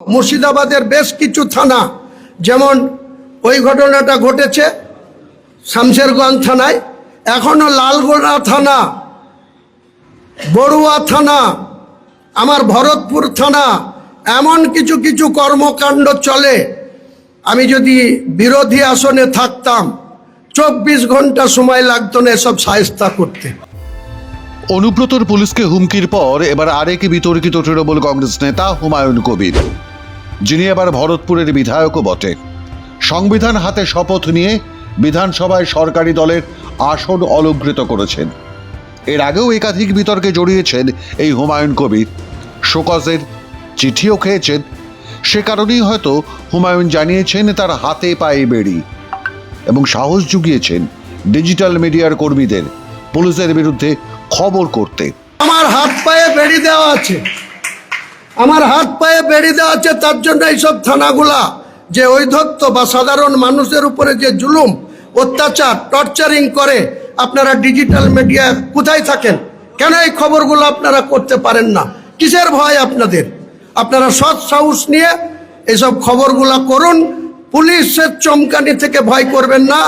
মুর্শিদাবাদের বেশ কিছু থানা, যেমন ওই ঘটনাটা ঘটেছে শামশেরগঞ্জ থানায়, এখনও লালগোড়া থানা, বড়ুয়া থানা, আমার ভরতপুর থানা, এমন কিছু কিছু কর্মকাণ্ড চলে। আমি যদি বিরোধী আসনে থাকতাম, চব্বিশ ঘণ্টা সময় লাগতো না এসব সাহেস্তা করতে। অনুব্রতর পুলিশকে হুমকির পর এবার আরেক বিতর্কিত তৃণমূল কংগ্রেস নেতা হুমায়ুন কবির। যিনি এবার ভরতপুরের বিধায়কও বটে। সংবিধান হাতে শপথ নিয়ে বিধানসভায় সরকারি দলের আসন অলঙ্কৃত করেছেন। এর আগেও একাধিক বিতর্কে জড়িয়েছেন এই হুমায়ুন কবির। শোকজের চিঠিও খেয়েছেন। সে কারণেই হয়তো হুমায়ুন জানিয়েছেন তার হাতে পায়ে বেড়ি এবং সাহস জুগিয়েছেন ডিজিটাল মিডিয়ার কর্মীদের, পুলিশের বিরুদ্ধে খবর করতে। আমার হাত পায়ে বেড়ি দেওয়া আছে। আমার হাত পায়ে বেড়ি দেওয়া আছে, তার জন্য এইসব থানাগুলা, যে ঐধত্য বা সাধারণ মানুষের উপরে যে জুলুম, অত্যাচার, টর্চারিং করে, আপনারা ডিজিটাল মিডিয়া কোথায় থাকেন? কেন এই খবরগুলো আপনারা করতে পারেন না? কিসের ভয় আপনাদের? আপনারা সৎ সাহস নিয়ে এসব খবরগুলা করুন, পুলিশের চমকানি থেকে ভয় করবেন না